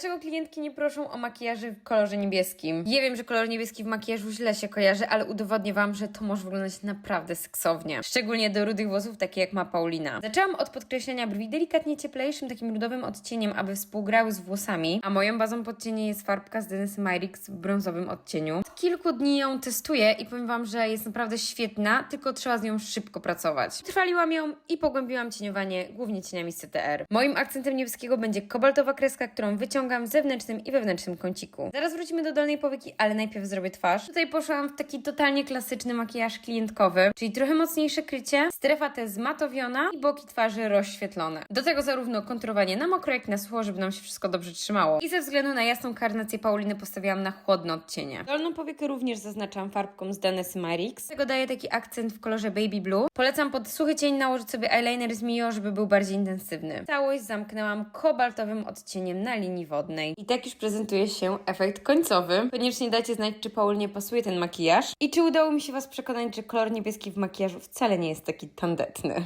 Dlaczego klientki nie proszą o makijaży w kolorze niebieskim? Ja wiem, że kolor niebieski w makijażu źle się kojarzy, ale udowodnię Wam, że to może wyglądać naprawdę seksownie. Szczególnie do rudych włosów, takie jak ma Paulina. Zaczęłam od podkreślenia brwi delikatnie cieplejszym, takim rudowym odcieniem, aby współgrały z włosami, a moją bazą podcienia jest farbka z Denysy Myrix w brązowym odcieniu. Od kilku dni ją testuję i powiem Wam, że jest naprawdę świetna, tylko trzeba z nią szybko pracować. Trwaliłam ją i pogłębiłam cieniowanie głównie cieniami CTR. Moim akcentem niebieskiego będzie kobaltowa kreska, którą wyciągam w zewnętrznym i wewnętrznym kąciku. Zaraz wrócimy do dolnej powieki, ale najpierw zrobię twarz. Tutaj poszłam w taki totalnie klasyczny makijaż klientkowy, czyli trochę mocniejsze krycie, strefa T zmatowiona i boki twarzy rozświetlone. Do tego zarówno kontrowanie na mokro, jak i na sucho, żeby nam się wszystko dobrze trzymało. I ze względu na jasną karnację Pauliny postawiłam na chłodne odcienie. Dolną powiekę również zaznaczam farbką z Denys Myrix. Do tego daję taki akcent w kolorze baby blue. Polecam pod suchy cień nałożyć sobie eyeliner z Mio, żeby był bardziej intensywny. Całość zamknęłam kobaltowym odcieniem na linii I tak już prezentuje się efekt końcowy. Koniecznie dajcie znać, czy Paulinie pasuje ten makijaż i czy udało mi się Was przekonać, że kolor niebieski w makijażu wcale nie jest taki tandetny.